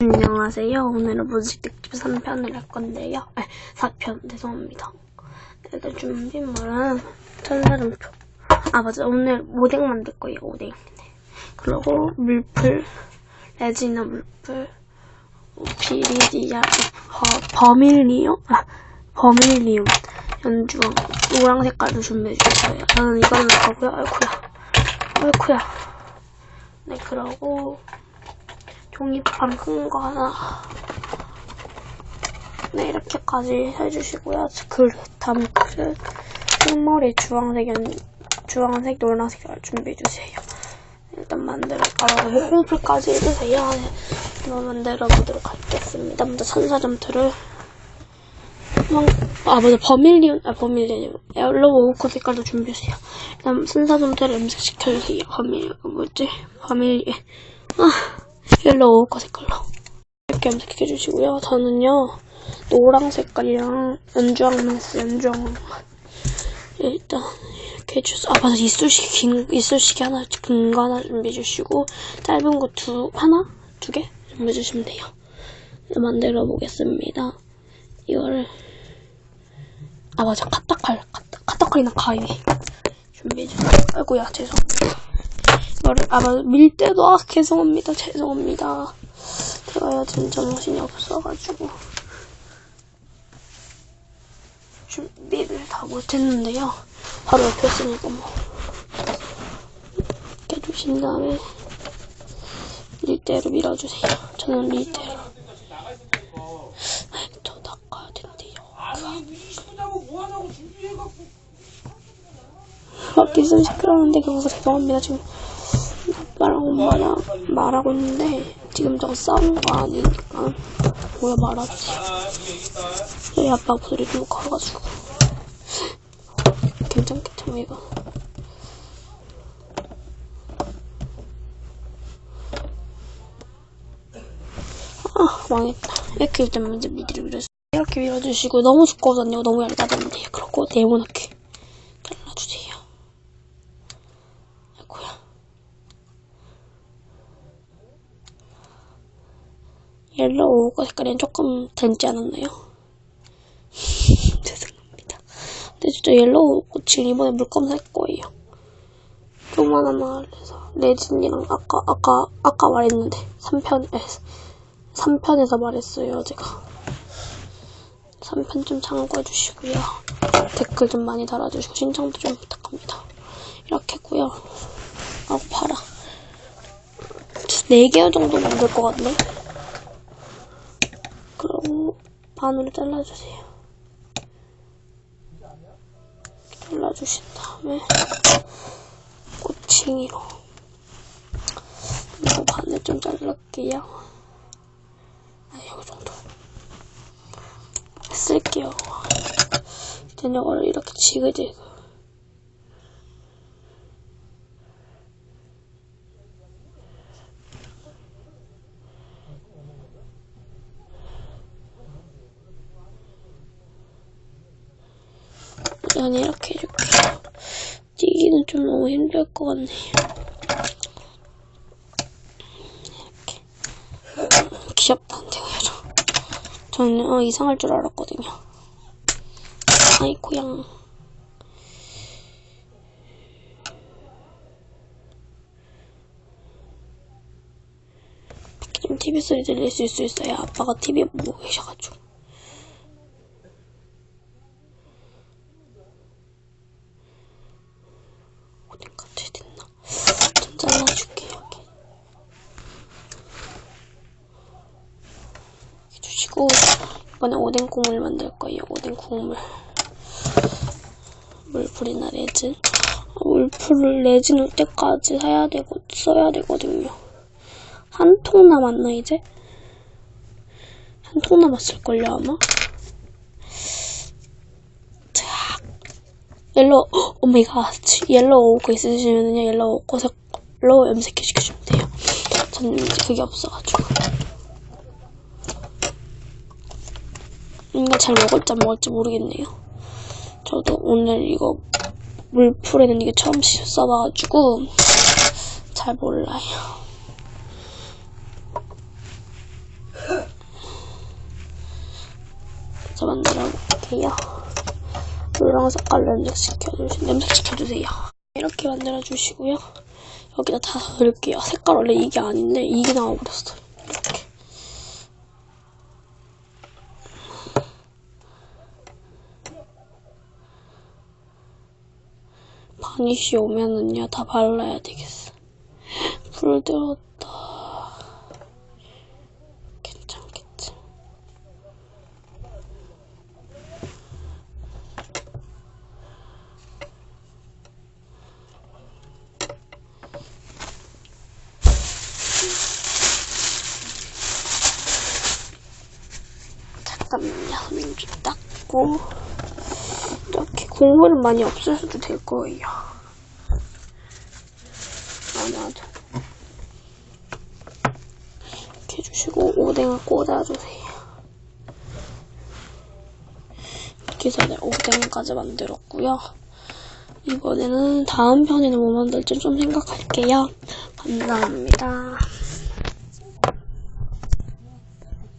안녕하세요. 오늘은 무직특집 3편을 할 건데요. 아, 4편, 죄송합니다. 일단 준비물은 천사점표. 아, 맞아. 오늘 오뎅 만들 거예요, 오뎅. 네. 그리고 물풀, 레지나 물풀, 비리디아, 버, 버밀리움? 아, 버밀리움. 연주왕, 노랑 색깔도 준비해주세요. 저는 이걸로 하고요. 아이쿠야. 아이쿠야. 네, 그러고, 종이판 큰 거 하나. 네, 이렇게까지 해주시고요. 글, 다음 글은 흰머리 주황색, 연, 주황색, 노란색 준비해주세요. 일단 만들어, 아, 홍풀까지 해주세요. 네, 만들어 보도록 하겠습니다. 먼저 산사점틀을 아, 맞아. 버밀리온, 아, 버밀리온. 옐로우 오커 색깔도 준비해주세요. 일단 산사점틀을 염색시켜주세요. 버밀, 뭐지? 버밀리, 아. 옐로우 오커 색깔로 이렇게 염색해 주시고요. 저는요 노랑 색깔이랑 했어요. 연주왕만 일단 이렇게 해주세요. 아 맞아 이쑤시개 긴 이쑤시개 하나 긴 거 하나 준비해 주시고 짧은 거 두 하나 두 개 준비해 주시면 돼요. 만들어 보겠습니다. 이거를 아 맞아 카타칼 카타, 카타칼이나 가위 준비해 주세요. 아이고야 죄송합니다. 이거를 아 맞아. 밀 때도 아 죄송합니다. 죄송합니다. 제가요 진짜 정신이 없어가지고. 준비를 다 못했는데요. 바로 옆에 있으니까 뭐. 해주신 다음에 밀대로 밀어주세요. 저는 밀대로. 더 닦아야 된대요. 아니 뭐하냐고 준비해갖고 막 있으면 시끄러운데 그거 죄송합니다. 지금 말하고 말하, 말하고 있는데 지금 저거 싸운 거 아니니까 뭐야 말하지? 저희 아빠 목소리 좀 커가지고. 괜찮겠죠 이거? 아 망했다. 이렇게 일단 먼저 미디를 밀어주세요 이렇게 밀어주시고 너무 두꺼워졌네요 너무 얇다졌는데. 그렇고 네모나게 잘라주세요 아이고야 옐로우 색깔이 조금 닮지 않았나요? 죄송합니다. 근데 진짜 옐로우 꽃이 이번에 물감 살 거예요. 조그만한 마을에서 레진이랑 아까 아까 아까 말했는데 3편 3편에서 말했어요 제가 3편 좀 참고해 주시고요 댓글 좀 많이 달아주시고 신청도 좀 부탁합니다 이렇게 했고요 아우 봐라 4개 정도 만들 것 같네 그리고 반으로 잘라주세요. 잘라주신 다음에 꼬칭이로 이거 반을 좀 잘랄게요. 아, 이 정도 쓸게요. 일단 이거를 이렇게 지그재그 난 이렇게 해줄게요. 찌기는 좀 너무 힘들 것 같네요. 이렇게. 음, 귀엽다는데, 그래서. 저는 어, 이상할 줄 알았거든요. 아이 고양. 좀 TV 소리 들릴 수 있어요. 아빠가 TV 보고 계셔가지고. 어디까지 됐나? 좀 잘라줄게요, 여기. 해주시고, 이번에 오뎅 국물 만들 거예요, 오뎅 국물. 물풀이나 레진. 물풀을 레진 올 때까지 사야 되고, 써야 되거든요. 한 통 남았나, 이제? 한 통 남았을걸요, 아마? 옐로우, 오메가, 옐로우 오거 있으시면요, 옐로우 오거 색로 염색해 시켜주면 돼요. 저는 이제 그게 없어가지고. 뭔가 잘 먹을지 안 먹을지 모르겠네요. 저도 오늘 이거 물풀에는 이게 처음 써봐가지고 잘 몰라요. 자, 만들어 볼게요. 노랑 색깔로 염색시켜주세요. 염색시켜주세요. 이렇게 만들어주시고요. 여기다 다 넣을게요. 색깔 원래 이게 아닌데 이게 나와버렸어요. 이렇게. 바니쉬 오면은요 다 발라야 되겠어. 불 들었다. 괜찮겠지. 잠깐만요. 좀 닦고 국물은 많이 없애셔도 될 거예요. 아마도 이렇게 해주시고 오뎅을 꽂아주세요. 이렇게 해서 네, 오뎅까지 만들었고요. 이번에는 다음 편에는 뭐 만들지 좀 생각할게요. 감사합니다.